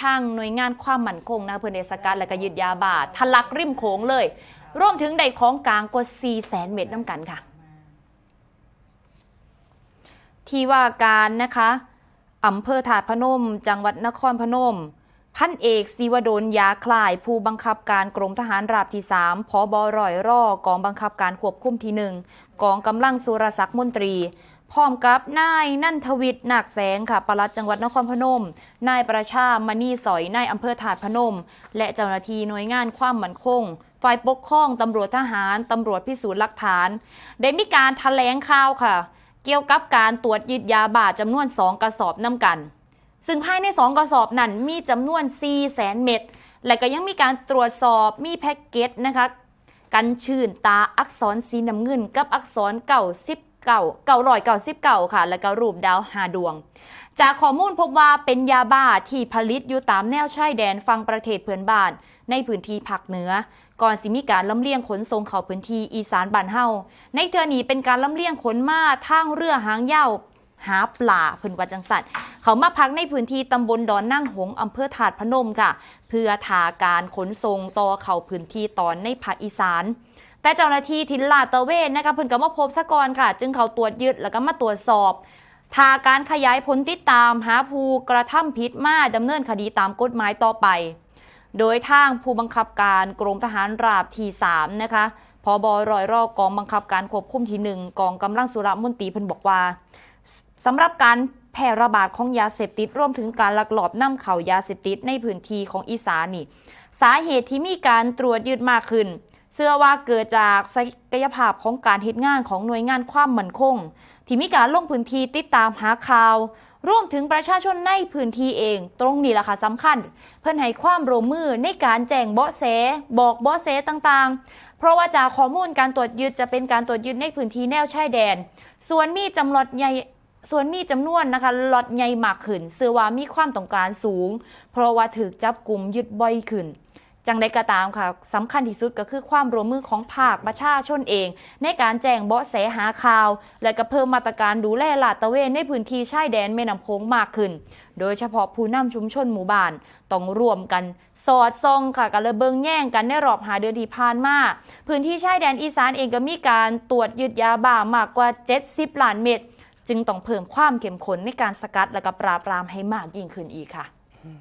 ทางหน่วยงานความมั่นคงนะเพื่อนเดสกัดและก็ยึดยาบาทะลักริมโขงเลย รวมถึงได้ของกลางกว่า4แสนเม็ดน้ำกันค่ะ ที่ว่าการนะคะอำเภอถาดพนม จังหวัดนครพนม พันเอกศิวดลยาคลายผู้บังคับการกรมทหารราบที่ 3พอบรอยร่อกองบังคับการควบคุมที่ 1 กองกำลังสุรศักดิ์มนตรี พร้อมกับนายนันทวิทย์นาคแสงค่ะปลัดจังหวัดนครพนม นายประชามณีสอยนายอำเภอถาดพนม และเจ้าหน้าที่หน่วยงานความมั่นคงฝ่ายปกครองตำรวจทหารตำรวจพิสูจน์หลักฐาน ได้มีการแถลงข่าวค่ะ เกี่ยวกับการตรวจยึดยาบ้าจำนวน2กระสอบน้ำกัน ซึ่งภายใน 2 กระสอบนั้นมีจำนวน 4 แสนเม็ด และก็ยังมีการตรวจสอบมีแพ็กเกจนะคะกันชื่นตาอักษรสีน้ำเงิน กับอักษรเก่าสิบเก่าเก่าร้อยเก่าสิบเก่าค่ะ แล้วก็รูปดาวหาดวง จากข้อมูลพบว่าเป็นยาบ้าที่ผลิตอยู่ตามแนวชายแดนฝั่งประเทศเพื่อนบ้าน ในพื้นที่ภาคเหนือ ก่อนสิมีการลำเลียงขนส่งเข้าพื้นที่อีสานบ้านเฮาในเทือนี้เป็นการลำเลียงขนมาทางเรือหางยาว หาปลาเพิ่นว่าจังสันเขามาพักในพื้นที่ตำบลดอนนั่งหงอำเภอถาดพนมค่ะ เพื่อถาการขนส่งต่อเข้าพื้นที่ตอนในภาคอีสานแต่เจ้าหน้าที่ทินลาดตะเวนนะคะเพิ่นก็มาพบซะก่อนค่ะ จึงเขาตรวจยึดแล้วก็มาตรวจสอบทาการขยายผลติดตามหาผู้กระทำผิดมาดำเนินคดีตามกฎหมายต่อไป โดยทางผู้บังคับการกรมทหารราบที่ 3 นะคะพบรอยรอกกองบังคับการควบคุมที่ 1 กองกำลังสุรมนตรีเพิ่นบอกว่า สำหรับการแพร่ระบาดของยาเสพติดรวมถึงการลักลอบนำเข้ายาเสพติดในพื้นที่ของอีสานนี่ สาเหตุที่มีการตรวจยึดมากขึ้น เชื่อว่าเกิดจากศักยภาพของการเหตุงานของหน่วยงานความมั่นคง ที่มีการลงพื้นที่ติดตามหาข่าวรวมถึงประชาชนในพื้นที่เอง ตรงนี้แหละค่ะสำคัญ เพื่อนให้ความร่วมมือในการแจ้งเบาะแส บอกเบาะแสต่างๆ เพราะว่าจากข้อมูลการตรวจยึดจะเป็นการตรวจยึดในพื้นที่แนวชายแดน ส่วนมีจำนวนใหญ่ ส่วนมีจำนวนนะคะลอดใหญ่มากขึ้นเสื่อว่ามีความต้องการสูง เพราะว่าถูกจับกลุ่มยึดบ่อยขึ้นจังใดก็ตามค่ะสำคัญที่สุดก็คือความร่วมมือของภาคประชาชนเอง ในการแจ้งเบาะแสหาข่าว และก็เพิ่มมาตรการดูแลลาดตระเวนในพื้นที่ชายแดนแม่น้ำโขงมากขึ้น โดยเฉพาะผู้นำชุมชนหมู่บ้านต้องร่วมกัน สอดส่องค่ะกันเลยเบิงแย่งกันในรอบหาเดือนที่ผ่านมาพื้นที่ชายแดนอีสานเองก็มีการตรวจยึดยาบ้ามากกว่า 70ล้านเม็ด จึงต้องเพิ่มความเข้มข้นในการสกัดและก็ปราบปรามให้มากยิ่งขึ้นอีกค่ะ